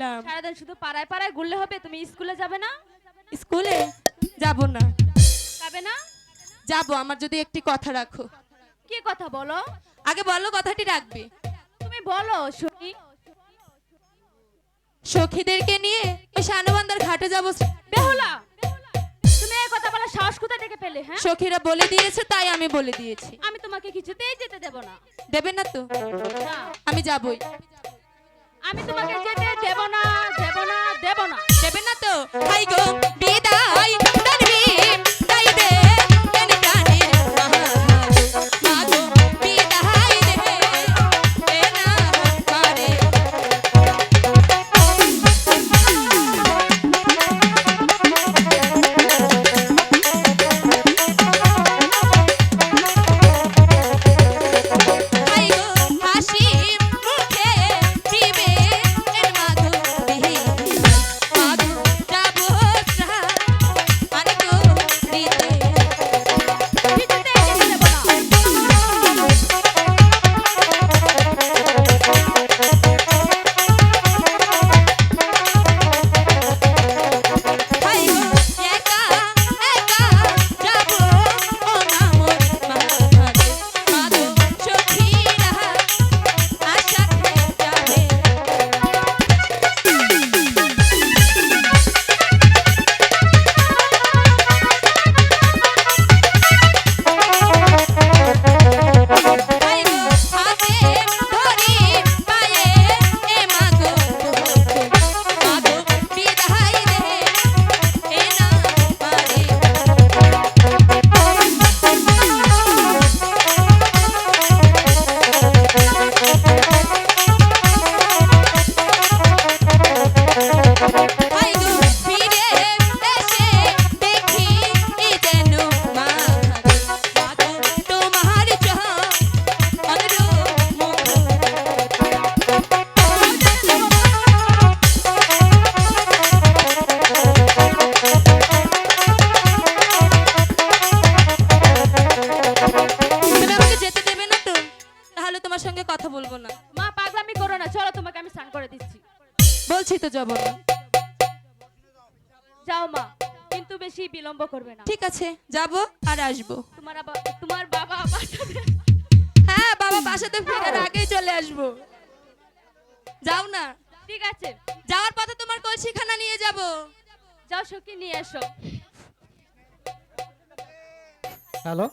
করছিলাম সারাদিন শুধু পাড়ায় পাড়ায় ঘুরলে হবে তুমি স্কুলে যাবে না? স্কুলে? যাব না। যাবে না? যাব আমার যদি একটি কথা রাখো। কি কথা বলো? আগে বলো কথাটি রাখবে। তুমি বলো শুনি সখীদেরকে নিয়ে ওই শানুবান্দার ঘাটে যাব। বেহুলা! তুমি এই কথা বলা সাহস কোথা থেকে পেলে হ্যাঁ? সখীরা বলে দিয়েছে তাই আমি বলে দিয়েছি। আমি তোমাকে কিছুতেই যেতে দেব না। দেবে না তো? আমি যাবই। আমি তোমাকে যেতে দেব না দেব না দেব না। দেবে না তো? হাই গো বিদায় তোমার সঙ্গে কথা বলব না। মা পাগলামি করো না চলো তোমাকে আমি স্নান করে দিচ্ছি। বলছি তো যাব না। যাও মা কিন্তু বেশি বিলম্ব করবে না। ঠিক আছে যাব আর আসব। তোমার তোমার বাবা বাসাতে হ্যাঁ বাবা বাসাতে ফেরার আগেই চলে আসব। যাও না। ঠিক আছে। যাওয়ার পথে তোমার কলসিখানা নিয়ে যাব। যাও সখী নিয়ে এসো। হ্যালো?